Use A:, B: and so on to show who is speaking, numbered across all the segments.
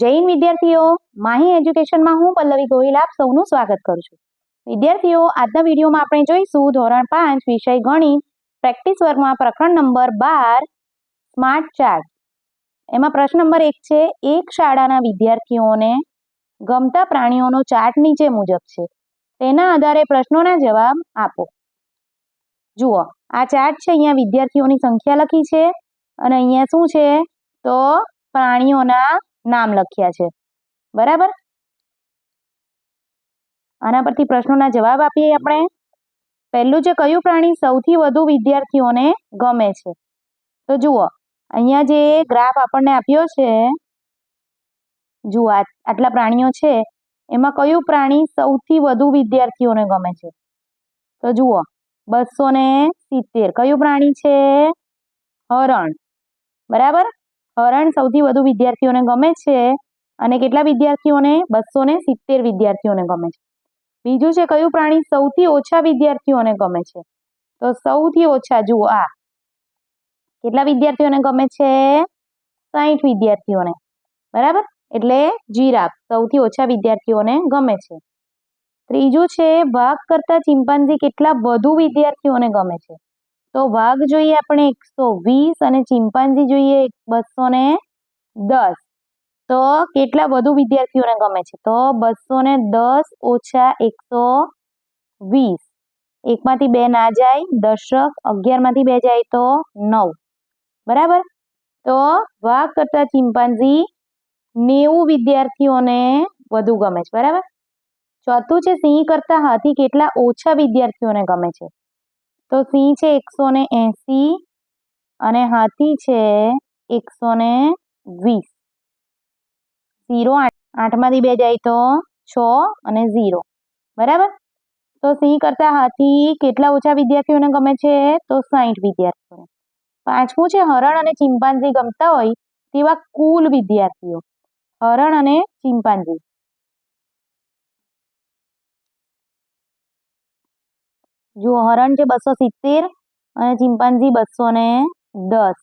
A: જૈન વિદ્યાર્થીઓ, માહી એજ્યુકેશનમાં હું પલ્લવી ગોહિલ આપ સૌનું સ્વાગત કરું છું. વિદ્યાર્થીઓ, આજના વિડીયોમાં આપણે જોઈશું ધોરણ પાંચ વિષય ગણિત, પ્રેક્ટિસ વર્ગમાં પ્રકરણ નંબર બાર, સ્માર્ટ ચાર્ટ. એમાં પ્રશ્ન નંબર એક છે, એક શાળાના વિદ્યાર્થીઓને ગમતા પ્રાણીઓનો ચાર્ટ નીચે મુજબ છે. તેના આધારે પ્રશ્નોના જવાબ આપો. જુઓ, આ ચાર્ટ છે, અહીંયા વિદ્યાર્થીઓની સંખ્યા લખી છે અને અહીંયા શું છે? તો પ્રાણીઓના નામ લખ્યા છે. બરાબર? આના પરથી પ્રશ્નોના જવાબ આપીએ આપણે. પહેલું છે કયું પ્રાણી સૌથી વધુ વિદ્યાર્થીઓને ગમે છે? તો જુઓ, અહીંયા જે ગ્રાફ આપણને આપ્યો છે, જુઓ આટલા પ્રાણીઓ છે, એમાં કયું પ્રાણી સૌથી વધુ વિદ્યાર્થીઓને ગમે છે? તો જુઓ, બસો ને સિત્તેર. કયું પ્રાણી છે? હરણ. બરાબર? હરણ સૌથી વધુ વિદ્યાર્થીઓને ગમે છે અને કેટલા વિદ્યાર્થીઓને? બસો ને સિત્તેર વિદ્યાર્થીઓને ગમે છે. બીજું છે, કયું પ્રાણી સૌથી ઓછા વિદ્યાર્થીઓને ગમે છે? તો સૌથી ઓછા, જુઓ આ. કેટલા વિદ્યાર્થીઓને ગમે છે? સાહીઠ વિદ્યાર્થીઓને. બરાબર? એટલે જીરાફ સૌથી ઓછા વિદ્યાર્થીઓને ગમે છે. ત્રીજું છે વાઘ કરતા ચિંપાંજી કેટલા વધુ વિદ્યાર્થીઓને ગમે છે? તો વાઘ જોઈએ આપણે એકસો વીસ અને ચિંપાંજી જોઈએ બસો ને દસ. તો કેટલા વધુ વિદ્યાર્થીઓને ગમે છે? તો બસો ને દસ ઓછા એકસો વીસ. એકમાંથી બે ના જાય, દશક અગિયારમાંથી બે જાય તો નવ. બરાબર? તો વાઘ કરતા ચિંપાંજી નેવું વિદ્યાર્થીઓને વધુ ગમે છે. બરાબર? ચોથું છે સિંહ કરતા હાથી કેટલા ઓછા વિદ્યાર્થીઓને ગમે છે? તો સિંહ છે એકસો ને એંસી અને હાથી છે એકસો ને વીસ. ઝીરો આઠ, આઠમાંથી બે જાય તો છ અને ઝીરો. બરાબર? તો સિંહ કરતા હાથી કેટલા ઓછા વિદ્યાર્થીઓને ગમે છે? તો સાહીઠ વિદ્યાર્થીઓને. પાંચમું છે? હરણ અને ચિંપાંજી ગમતા હોય તેવા કુલ વિદ્યાર્થીઓ. હરણ અને ચિંપાંજી. જુઓ હરણ છે બસો સિત્તેર અને ચિંપાંજી બસો ને દસ.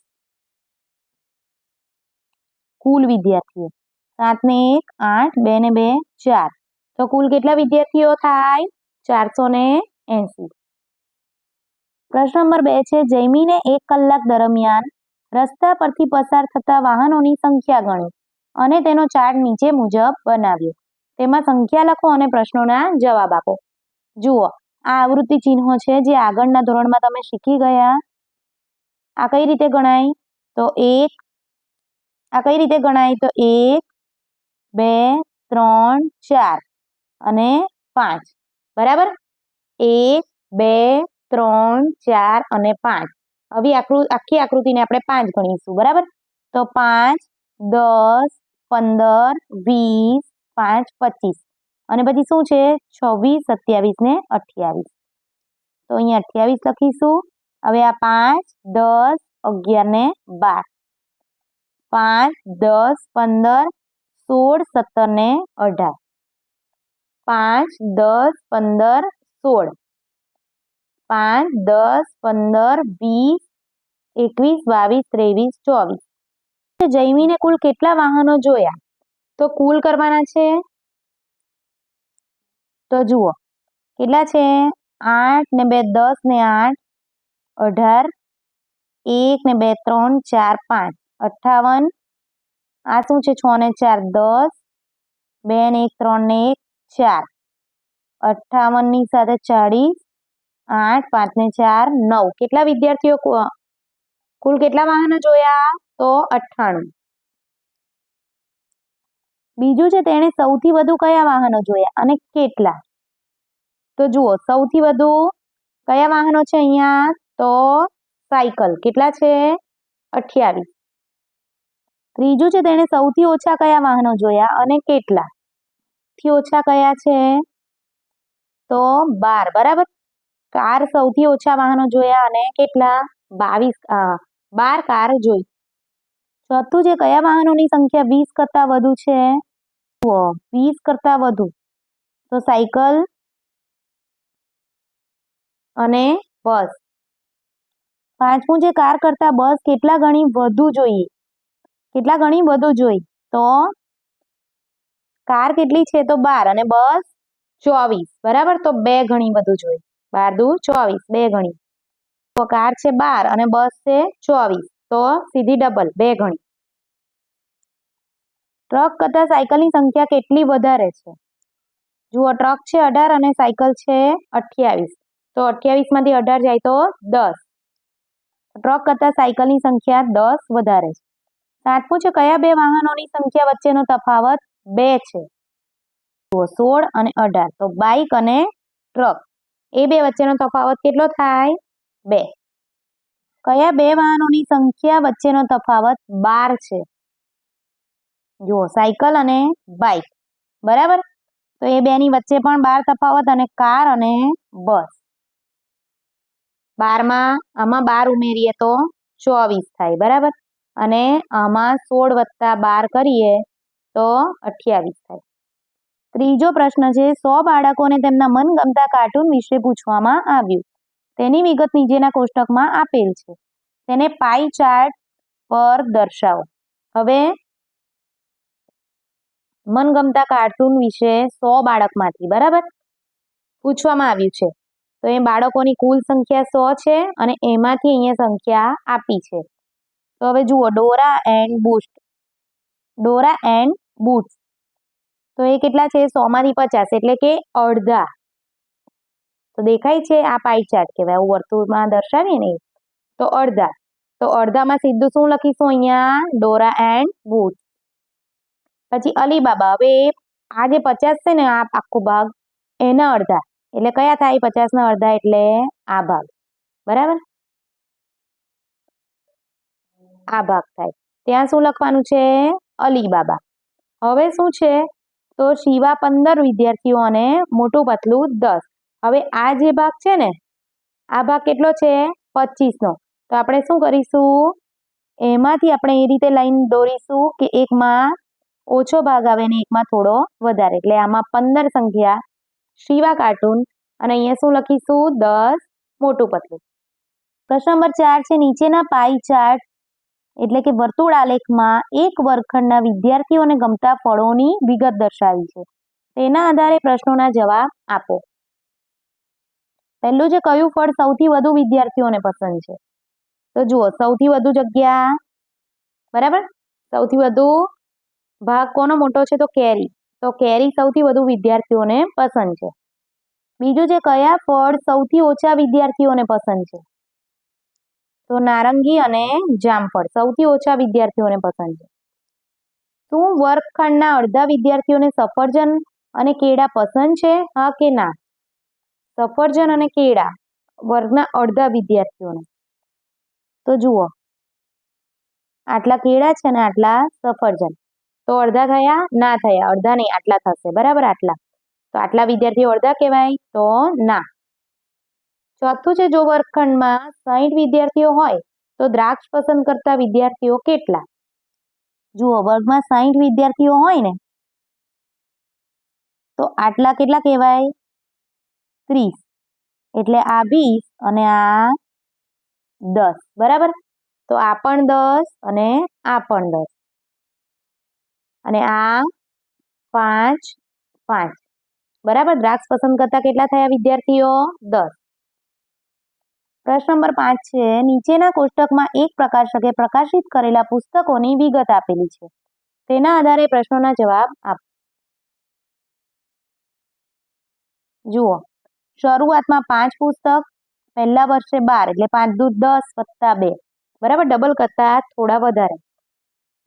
A: કુલ વિદ્યાર્થીઓ. સાત ને એક, આઠ, બે ને બે, ચાર. તો કુલ કેટલા વિદ્યાર્થીઓ થાય? ચારસો ને એંસી. પ્રશ્ન નંબર બે છે, જૈમીને એક કલાક દરમિયાન રસ્તા પરથી પસાર થતા વાહનોની સંખ્યા ગણી અને તેનો ચાર્ટ નીચે મુજબ બનાવ્યો. તેમાં સંખ્યા લખો અને પ્રશ્નોના જવાબ આપો. જુઓ આ આવૃત્તિ ચિહ્નો છે જે આગળના ધોરણમાં તમે શીખી ગયા. આ કઈ રીતે ગણાય? તો એક, આ કઈ રીતે ગણાય? તો એક, બે, ત્રણ, ચાર અને પાંચ. બરાબર? એક, બે, ત્રણ, ચાર અને પાંચ. હવે આકૃતિ આખી આકૃતિને આપણે પાંચ ગણીશું. બરાબર? તો પાંચ, દસ, પંદર, વીસ, પાંચ, પચીસ. અને પછી શું છે? છવ્વીસ, સત્યાવીસ ને અઠ્યાવીસ. તો અહીંયા અઠ્યાવીસ લખીશું. હવે આ પાંચ, દસ, અગિયાર ને બાર. પાંચ, દસ, પંદર, સોળ, સત્તર ને અઢાર. પાંચ, દસ, પંદર, સોળ. પાંચ, દસ, પંદર, વીસ, એકવીસ, બાવીસ, ત્રેવીસ, ચોવીસ. જૈમીને કુલ કેટલા વાહનો જોયા? તો કુલ કરવાના છે તો જુઓ, કેટલા છે? આઠ ને બે દસ ને આઠ, અઢાર, એક ને બે ત્રણ, ચાર, પાંચ. અઠ્ઠાવન, આ શું છે? છ ને ચાર, દસ. બે ને એક, ત્રણ ને એક, ચાર. અઠ્ઠાવનની સાથે ચાળીસ. આઠ, પાંચ ને ચાર, નવ. કેટલા વિદ્યાર્થીઓ કુલ કેટલા વાહનો જોયા? તો અઠ્ઠાણું. બીજું છે તેણે સૌથી વધુ કયા વાહનો જોયા અને કેટલા? તો જુઓ, સૌથી વધુ કયા વાહનો છે અહીંયા? તો સાયકલ. કેટલા છે? અઠ્યાવીસ. ત્રીજું છે તેણે સૌથી ઓછા કયા વાહનો જોયા અને કેટલા? થી ઓછા કયા છે? તો બાર. બરાબર? કાર સૌથી ઓછા વાહનો જોયા અને કેટલા? બાવીસ. બાર કાર જોઈ. ચોથું છે કયા વાહનોની સંખ્યા વીસ કરતાં વધુ છે? જુઓ, વીસ કરતાં વધુ. તો સાયકલ અને બસ. પાંચમું છે કાર કરતાં બસ કેટલા ગણી વધુ જોઈએ? કેટલા ગણી વધુ જોઈ તો કાર કેટલી છે? તો બાર અને બસ ચોવીસ. બરાબર? તો બે ગણી બધું જોઈ બાર દુ ચોવીસ, બે ગણી. તો કાર છે બાર અને બસ છે ચોવીસ. તો સીધી ડબલ, બે ગણી. ટ્રક કરતાં સાયકલની સંખ્યા કેટલી વધારે છે? જુઓ, ટ્રક છે અઢાર અને સાયકલ છે અઠ્યાવીસ. તો અઠ્યાવીસમાંથી અઢાર જાય તો દસ. ટ્રક કરતાં સાયકલની સંખ્યા દસ વધારે છે. સાતમું છે, કયા બે વાહનોની સંખ્યા વચ્ચેનો તફાવત બે છે? જુઓ, સોળ અને અઢાર. તો બાઇક અને ટ્રક. એ બે વચ્ચેનો તફાવત કેટલો થાય? બે. કયા બે વાહનોની સંખ્યા વચ્ચેનો તફાવત બાર છે? જુઓ, સાયકલ અને બાઇક બરાબર? તો એ બેની વચ્ચે પણ બાર તફાવત અને કાર અને બસ. બારમાં, આમાં બાર ઉમેરીએ તો ચોવીસ થાય, બરાબર? અને આમાં સોળ વત્તા બાર કરીએ તો અઠ્યાવીસ થાય. ત્રીજો પ્રશ્ન છે, સો બાળકોને તેમના મનગમતા કાર્ટૂન વિશે પૂછવામાં આવ્યું. તેની વિગત નીચેના કોષ્ટકમાં આપેલ છે. તેને પાઈ ચાર્ટ પર દર્શાવો. હવે મનગમતા કાર્ટૂન વિશે સો બાળકમાંથી, બરાબર? પૂછવામાં આવ્યું છે. તો એ બાળકોની કુલ સંખ્યા સો છે અને એમાંથી અહીંયા સંખ્યા આપી છે. તો હવે જુઓ, ડોરા એન્ડ બુસ્ટ ડોરા એન્ડ બૂટ્સ. તો એ કેટલા છે? સોમાંથી પચાસ, એટલે કે અડધા. તો દેખાય છે આ પાઈ ચાર્ટ કહેવાય, આવું વર્તુળમાં દર્શાવીએ ને. તો અડધા. તો અડધામાં સીધું શું લખીશું અહીંયા? Dora and Boots. પછી અલીબાબા, હવે આ જે પચાસ છે ને આ આખો ભાગ એના અડધા. એટલે કયા થાય પચાસના અડધા? એટલે આ ભાગ. બરાબર? આ ભાગ થાય. ત્યાં શું લખવાનું છે? અલીબાબા. હવે શું છે? તો શિવા પંદર વિદ્યાર્થીઓ અને મોટું પતલું દસ. હવે આ જે ભાગ છે ને, આ ભાગ કેટલો છે? પચીસનો. તો આપણે શું કરીશું? એમાંથી આપણે એ રીતે લાઈન દોરીશું કે એકમાં ઓછો ભાગ આવે ને એકમાં થોડો વધારે. એટલે આમાં પંદર સંખ્યા, શિવા કાર્ટૂન અને અહીંયા શું લખીશું? દસ મોટું પતલું. પ્રશ્ન નંબર ચાર છે, નીચેના પાઈ ચાર્ટ એટલે કે વર્તુળ આલેખમાં એક વર્ગખંડના વિદ્યાર્થીઓને ગમતા ફળોની વિગત દર્શાવી છે. તેના આધારે પ્રશ્નોના જવાબ આપો. પહેલું છે, કયું ફળ સૌથી વધુ વિદ્યાર્થીઓને પસંદ છે? તો જુઓ, સૌથી વધુ જગ્યા, બરાબર? સૌથી વધુ ભાગ કોનો મોટો છે? તો કેરી. તો કેરી સૌથી વધુ વિદ્યાર્થીઓને પસંદ છે. બીજું છે, કયા ફળ સૌથી ઓછા વિદ્યાર્થીઓને પસંદ છે? તો નારંગી અને જામફળ સૌથી ઓછા વિદ્યાર્થીઓને પસંદ છે. શું વર્ગખંડના અડધા વિદ્યાર્થીઓને સફરજન અને કેળા પસંદ છે? હા કે ના? સફરજન અને કેળા વર્ગના અડધા વિદ્યાર્થીઓને. તો જુઓ. આટલા કેળા છે ને આટલા સફરજન. તો અડધા થયા, ના થયા. અડધા નહીં, આટલા થશે. બરાબર? આટલા. તો આટલા વિદ્યાર્થીઓ અડધા કહેવાય? તો ના. ચોથું છે, જો વર્ગખંડમાં સાહીઠ વિદ્યાર્થીઓ હોય, તો દ્રાક્ષ પસંદ કરતા વિદ્યાર્થીઓ કેટલા? જુઓ, વર્ગમાં સાહીઠ વિદ્યાર્થીઓ હોય ને, તો આટલા કેટલા કહેવાય? ત્રીસ. એટલે આ વીસ અને આ દસ. બરાબર? તો આ પણ દસ અને આ પણ દસ. અને આ પાંચ પાંચ. બરાબર? દ્રાક્ષ પસંદ કરતા કેટલા થયા વિદ્યાર્થીઓ? દસ. પ્રશ્ન નંબર પાંચ છે, નીચેના કોષ્ટકમાં એક પ્રકાશકે પ્રકાશિત કરેલા પુસ્તકોની વિગત આપેલી છે. તેના આધારે પ્રશ્નોના જવાબ આપ જુઓ. શરૂઆતમાં પાંચ પુસ્તક, પહેલા વર્ષે બાર, એટલે પાંચ દૂધ દસ વત્તા બે. બરાબર? ડબલ કરતા થોડા વધારે.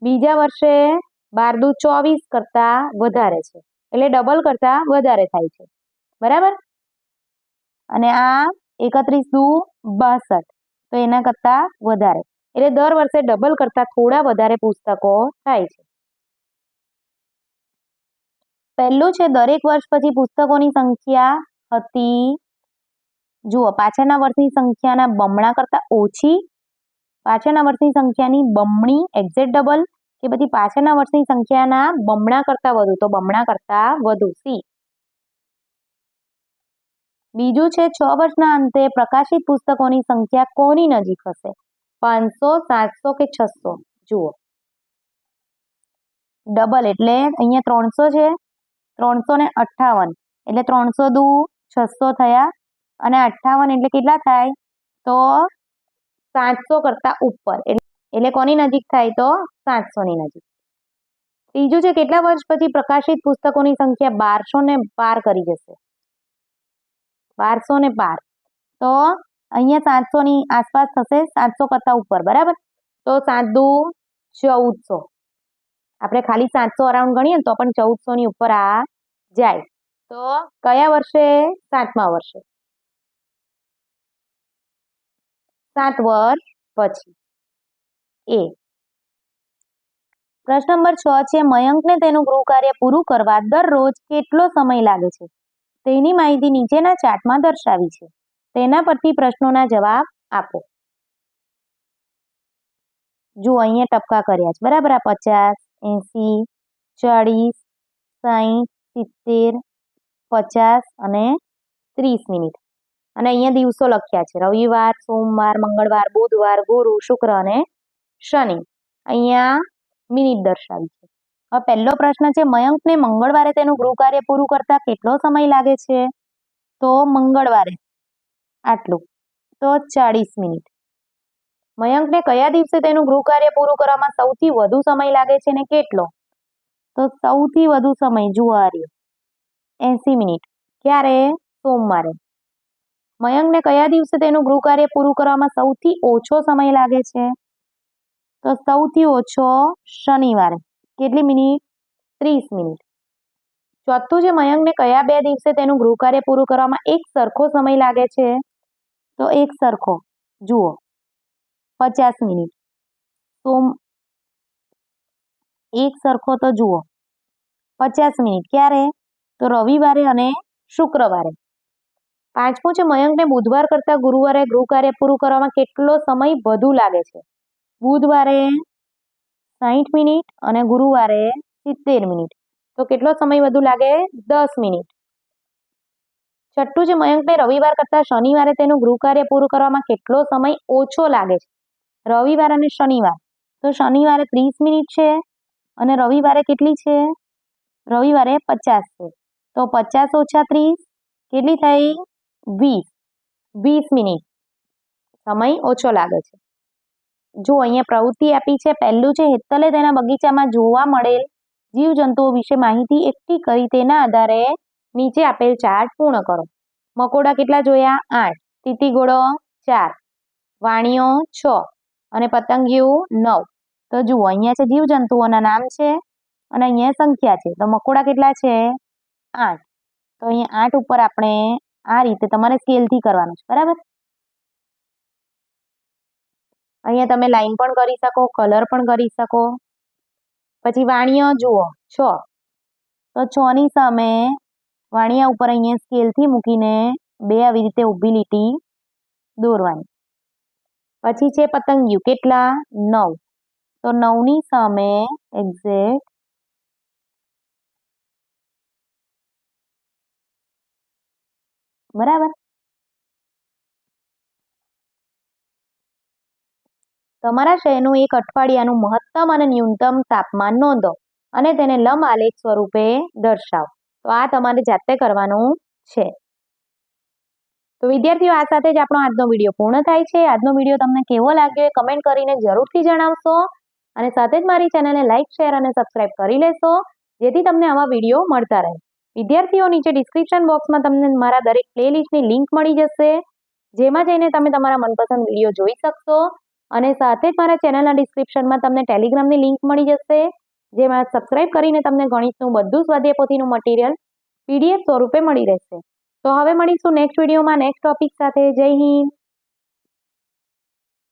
A: બીજા વર્ષે બાર દુ ચોવીસ કરતા વધારે છે. એટલે ડબલ કરતા વધારે થાય છે. બરાબર? અને આ એકત્રીસ દુ બાસઠ. તો એના કરતા વધારે. એટલે દર વર્ષે ડબલ કરતા થોડા વધારે પુસ્તકો થાય છે. પહેલું છે, દરેક વર્ષ પછી પુસ્તકોની સંખ્યા હતી. જુઓ, પાછળના વર્ષની સંખ્યાના બમણા કરતા ઓછી. પાછળના વર્ષની સંખ્યાની બમણી એક્ઝેક્ટ ડબલ કે બધી પાછળના વર્ષની સંખ્યાના બમણા કરતા વધુ, તો બમણા કરતા વધુ, સી. બીજું છે, છ વર્ષના અંતે પ્રકાશિત પુસ્તકોની સંખ્યા કોની નજીક હશે? પાંચસો, સાતસો કે છસો? જુઓ. ડબલ એટલે અહીંયા ત્રણસો છે, ત્રણસો ને અઠ્ઠાવન. એટલે ત્રણસો દુ છસો થયા, અને અઠ્ઠાવન એટલે કેટલા થાય? તો સાતસો કરતાં ઉપર. એટલે એટલે કોની નજીક થાય તો સાતસોની નજીક. ત્રીજું છે, કેટલા વર્ષ પછી પ્રકાશિત પુસ્તકોની સંખ્યા બારસો ને પાર કરી જશે? બારસો ને પાર. તો અહીંયા સાતસોની આસપાસ થશે, સાતસો કરતાં ઉપર, બરાબર? તો સાત દુ ચૌદસો. આપણે ખાલી સાતસો અરાઉન્ડ ગણીએ ને તો પણ ચૌદસોની ઉપર આ જાય. તો કયા વર્ષે? સાતમા વર્ષે. સાત વર્ષ પછી. એ. પ્રશ્ન નંબર છ છે, મયંકને તેનું ગૃહ કાર્ય પૂરું કરવા દરરોજ કેટલો સમય લાગે છે? તેની માહિતી નીચેના ચાર્ટમાં દર્શાવી છે. તેના પરથી પ્રશ્નોના જવાબ આપો. જો અહીંયા ટપકા કર્યા છે. બરાબર, આ પચાસ, એંસી, ચાળીસ સાહીઠ સિત્તેર, પચાસ અને ત્રીસ મિનિટ. અને અહીંયા દિવસો લખ્યા છે. રવિવાર, સોમવાર, મંગળવાર, બુધવાર, ગુરુ, શુક્ર અને શનિ. અહીંયા મિનિટ દર્શાવી છે. હવે પહેલો પ્રશ્ન છે, મયંકને મંગળવારે તેનું ગૃહ કાર્ય પૂરું કરતા કેટલો સમય લાગે છે? તો મંગળવારે. આટલું. તો ચાળીસ મિનિટ. મયંકને કયા દિવસે તેનું ગૃહ કાર્ય પૂરું કરવામાં સૌથી વધુ સમય લાગે છે ને કેટલો? તો સૌથી વધુ સમય એસી એંસી મિનિટ. ક્યારે? સોમવારે. મયંકને કયા દિવસે તેનું ગૃહ કાર્ય પૂરું કરવામાં સૌથી ઓછો સમય લાગે છે? તો સૌથી ઓછો શનિવારે. કેટલી મિનિટ? ત્રીસ મિનિટ. ચોથું છે મયંકને કયા બે દિવસે તેનું ગૃહ કાર્ય પૂરું કરવામાં એક સરખો સમય લાગે છે? તો એક સરખો. જુઓ. પચાસ મિનિટ. સોમ એક સરખો તો જુઓ. પચાસ મિનિટ. ક્યારે? તો રવિવારે અને શુક્રવારે. પાંચમું છે મયંકને બુધવાર કરતાં ગુરુવારે ગૃહ કાર્ય પૂરું કરવામાં કેટલો સમય વધુ લાગે છે? બુધવારે સાહીઠ મિનિટ અને ગુરુવારે સિત્તેર મિનિટ. તો કેટલો સમય વધુ લાગે? દસ મિનિટ. છઠ્ઠું છે મયંકને રવિવાર કરતાં શનિવારે તેનું ગૃહ કાર્ય પૂરું કરવામાં કેટલો સમય ઓછો લાગે છે? રવિવાર અને શનિવાર. તો શનિવારે ત્રીસ મિનિટ છે અને રવિવારે કેટલી છે? રવિવારે પચાસ છે. તો પચાસ ઓછા ત્રીસ કેટલી થઈ? વીસ. વીસ મિનિટ. સમય ઓછો લાગે છે. જો અહીંયા પ્રવૃત્તિ આપી છે, પહેલું છે હેતલે તેના બગીચામાં જોવા મળેલ જીવજંતુઓ વિશે માહિતી એકઠી કરી તેના આધારે નીચે આપેલ ચાર્ટ પૂર્ણ કરો. મકોડા કેટલા જોયા? આઠ. તીતીગોળો ચાર. વાણીઓ છ. અને પતંગિયું નવ. તો જુઓ, અહીંયા છે જીવજંતુઓના નામ છે અને અહીંયા સંખ્યા છે. તો મકોડા કેટલા છે? આઠ. તો અહીંયા આઠ ઉપર આપણે આ રીતે તમારે સ્કેલથી કરવાનું છે. બરાબર? અહીંયા તમે લાઈન પણ કરી શકો કલર પણ કરી શકો. પછી વાણિયા જુઓ, છ. તો છ ની સામે વાણિયા ઉપર અહીંયા સ્કેલથી મૂકીને બે આવી રીતે ઊભી લીટી દોરવાની. પછી છે પતંગિયું, કેટલા? નવ. તો નવની સામે એક્ઝેક્ટ બરાબર? તમારા શહેરનું એક અઠવાડિયાનું મહત્તમ અને ન્યૂનતમ તાપમાન નોંધો અને તેને લંબ આલેખ સ્વરૂપે દર્શાવો. તો આ તમારે જાતે કરવાનું છે. તો વિદ્યાર્થીઓ, આ સાથે જ આપણો આજનો વીડિયો પૂર્ણ થાય છે. આજનો વીડિયો તમને કેવો લાગ્યો એ કમેન્ટ કરીને જરૂરથી જણાવશો અને સાથે જ મારી ચેનલને લાઇક શેર અને સબસ્ક્રાઇબ કરી લેશો, જેથી તમને આવા વીડિયો મળતા રહે. વિદ્યાર્થીઓ, નીચે ડિસ્ક્રિપ્શન બોક્સમાં તમને મારા દરેક પ્લેલિસ્ટની લિંક મળી જશે, જેમાં જઈને તમે તમારા મનપસંદ વીડિયો જોઈ શકશો. અને સાથે જ મારા ચેનલના ડિસ્ક્રિપ્શનમાં તમને ટેલિગ્રામની લિંક મળી જશે, જેમાં સબસ્ક્રાઇબ કરીને તમને ગણિતનું બધું સ્વાધ્યાય પોથીનું મટીરિયલ પીડીએફ સ્વરૂપે મળી રહેશે. તો હવે મળીશું નેક્સ્ટ વિડીયોમાં નેક્સ્ટ ટોપિક સાથે. જય હિન્દ.